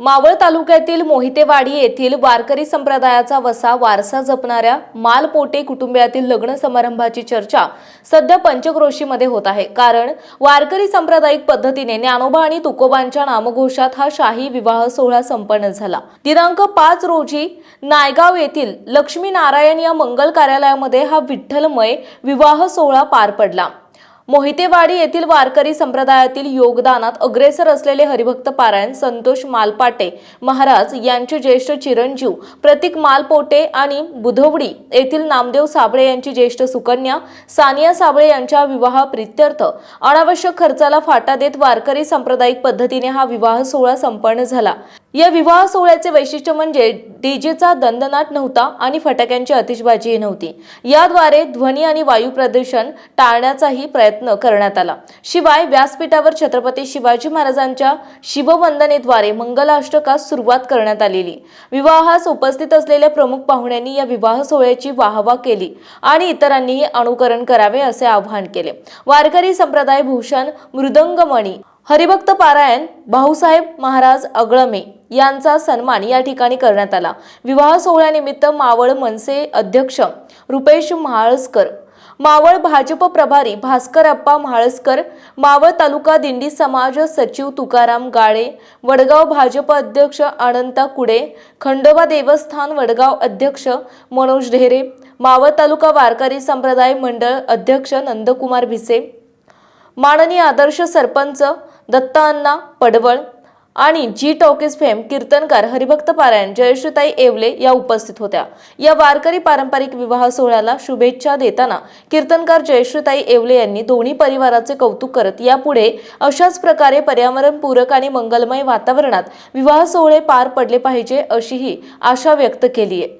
मावळ तालुक्यातील मोहितेवाडी येथील वारकरी संप्रदायाचा वसा वारसा जपणाऱ्या मालपोटे कुटुंबियातील लग्न समारंभाची चर्चा सध्या पंचक्रोशीमध्ये होत आहे. कारण वारकरी सांप्रदायिक पद्धतीने ज्ञानोबा आणि तुकोबांच्या नामघोषात हा शाही विवाह सोहळा संपन्न झाला. दिनांक पाच रोजी नायगाव येथील लक्ष्मी नारायण या मंगल कार्यालयामध्ये हा विठ्ठलमय विवाह सोहळा पार पडला. मोहितेवाडी येथील वारकरी संप्रदायातील योगदानात अग्रेसर असलेले हरिभक्त पारायण संतोष मालपाटे महाराज यांचे ज्येष्ठ चिरंजीव प्रतीक मालपोटे आणि बुधवडी येथील नामदेव साबळे यांची ज्येष्ठ सुकन्या सानिया साबळे यांच्या विवाह प्रित्यर्थ अनावश्यक खर्चाला फाटा देत वारकरी सांप्रदायिक पद्धतीने हा विवाह सोहळा संपन्न झाला. या विवाह सोहळ्याचे वैशिष्ट्य म्हणजे डीजेचा दंदनाट नव्हता आणि फटाक्यांची अतिशबाजीही नव्हती. याद्वारे ध्वनी आणि वायू प्रदूषण टाळण्याचाही प्रयत्न करण्यात आला. शिवाय व्यासपीठावर छत्रपती शिवाजी महाराजांच्या शिववंदनेद्वारे मंगलाष्टकास सुरुवात करण्यात आलेली. विवाहास उपस्थित असलेल्या प्रमुख पाहुण्यांनी या विवाह सोहळ्याची वाहवा केली आणि इतरांनीही अनुकरण करावे असे आवाहन केले. वारकरी संप्रदाय भूषण मृदंगमणी हरिभक्त पारायण भाऊसाहेब महाराज अगळमे यांचा सन्मान या ठिकाणी करण्यात आला. विवाह सोहळ्यानिमित्त मावळ मनसे अध्यक्ष रुपेश महाळसकर मावळ भाजप प्रभारी भास्कर अप्पा महाळसकर मावळ तालुका दिंडी समाज सचिव तुकाराम गाळे वडगाव भाजप अध्यक्ष अनंता कुडे खंडोबा देवस्थान वडगाव अध्यक्ष मनोज ढेरे मावळ तालुका वारकरी संप्रदाय मंडळ अध्यक्ष नंदकुमार भिसे माननीय आदर्श सरपंच दत्ताअण्णा पडवळ आणि जी टॉकीज फेम कीर्तनकार हरिभक्त पारायण जयश्रीताई येवले या उपस्थित होत्या. या वारकरी पारंपरिक विवाह सोहळ्याला शुभेच्छा देताना कीर्तनकार जयश्रीताई येवले यांनी दोन्ही परिवाराचे कौतुक करत यापुढे अशाच प्रकारे पर्यावरणपूरक आणि मंगलमय वातावरणात विवाह सोहळे पार पडले पाहिजे अशीही आशा व्यक्त केली आहे